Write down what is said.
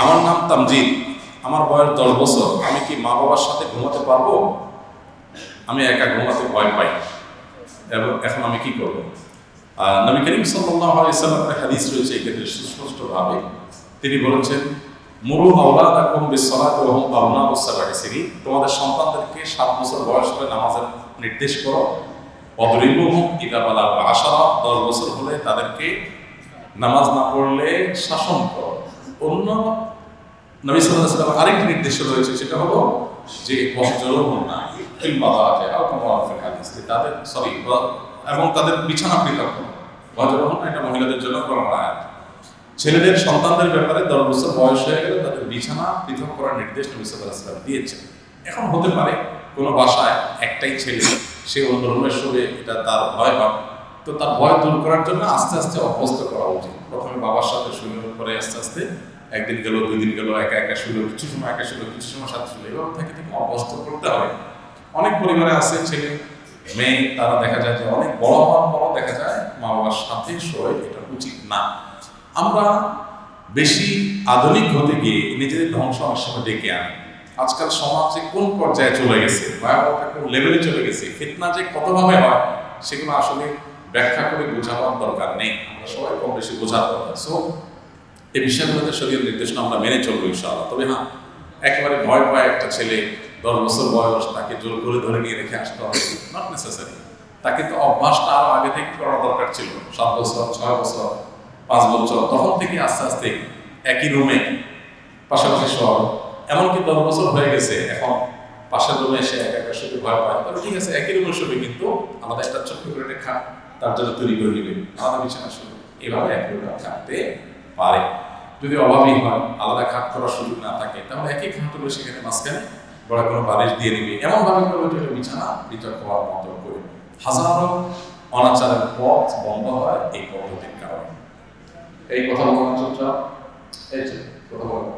আমার নাম তামজিদ আমার বয়স দশ বছর। আমি কি মা বাবার সাথে ঘুমাতে পারব? আমি একা ঘুমাতে ভয় পাই। এবং এখন আমি কি করব? নবী করিম সাল্লাল্লাহু আলাইহি হাদিস রয়েছে এক্ষেত্রে সুস্পষ্টভাবে। তিনি বলেছেন, মুরু আওলাদাকুম বিসসালাতি ওয়া হুম আবনাউ সাবঈ সিনিন তোমাদের সন্তানদেরকে সাত বছর বয়স হলে নামাজের নির্দেশ করো। অদরিবুহুম ইদা বালাগু আশারা। দশ বছর হলে তাদেরকে নামাজ না পড়লে শাসন করো। অন্য নবী সাল্লাম আরেকটি নির্দেশ রয়েছে, সেটা হলো যে না হাদিস। তাদের সরি এবং তাদের বিছানা পৃথক করো বহজলহুন এটা মহিলাদের জন্য করা ছেলেদের সন্তানদের ব্যাপারে দশ বছর বয়স হয়ে গেলে তাদের বিছানা পৃথক করার নির্দেশ নবী সাল্লাম দিয়েছেন। এখন হতে পারে কোনো বাসায় একটাই ছেলে, সে অন্য রুমের সঙ্গে এটা তার ভয় হয় তো তার ভয় দূর করার জন্য আস্তে আস্তে অভ্যস্ত করা উচিত। প্রথমে বাবার সাথে শুনে পরে আস্তে আস্তে একদিন গেল, দুই দিন গেল, একা একা শুলো কিছু সময় একা শুলো কিছু সময় সাথে শুলো এভাবে থেকে থেকে অভ্যস্ত করতে হবে অনেক পরিবারে আছে ছেলে, মেয়ে, তারা দেখা যায় যে অনেক বড় হওয়ার পরও দেখা যায় মা বাবার সাথে শোয়, এটা উচিত না। আমরা বেশি আধুনিক হতে গিয়ে নিজেদের ধ্বংস অনেক সময় ডেকে আনি। আজকাল সমাজে কোন পর্যায়ে চলে গেছে, ভয়াবহতা কোন লেভেলে চলে গেছে, ফিতনা যে কতভাবে হয়, সেগুলো আসলে ব্যাখ্যা করে বোঝাবার দরকার নেই। আমরা সবাই কম বেশি বোঝার দরকার। সো এই বিষয়গুলোতে শরীর নির্দেশনা আমরা মেনে চলবো ইনশাআল্লাহ। তবে হ্যাঁ একেবারে ভয় পায় একটা ছেলে, দশ বছর বয়স, তাকে জোর করে ধরে নিয়ে রেখে আসতে হবে। নট নেসেসারি তাকে তো অভ্যাসটা আরও আগে থেকে করা দরকার ছিল। সাত বছর, ছয় বছর, পাঁচ বছর, তখন থেকে আস্তে আস্তে একই রুমে পাশাপাশি শহর। এমনকি দশ বছর হয়ে গেছে, এখন পাশের রুমে এসে একা একা শুধু ভয় পায়। তবে ঠিক আছে, একই রুমে শুবে কিন্তু আলাদা একটা ছোট্ট করে একটা তার জন্য তৈরি করে নেবে আলাদা বিছানা শুবে এভাবে একই রুমে থাকতে পারে। যদি অভাবই হয়, আলাদা খাট করার সুযোগ না থাকে, তাহলে একই খাট হলো সেখানে মাঝখানে বড় কোনো বালিশ দিয়ে নিবে। এমন ভাবে করবে যে বিছানা পৃথক হওয়ার মতো করে। হাজারো অনাচারের পথ বন্ধ হয় এই পদ্ধতির কারণে। এই কথা বলার চর্চা এই কথা বলা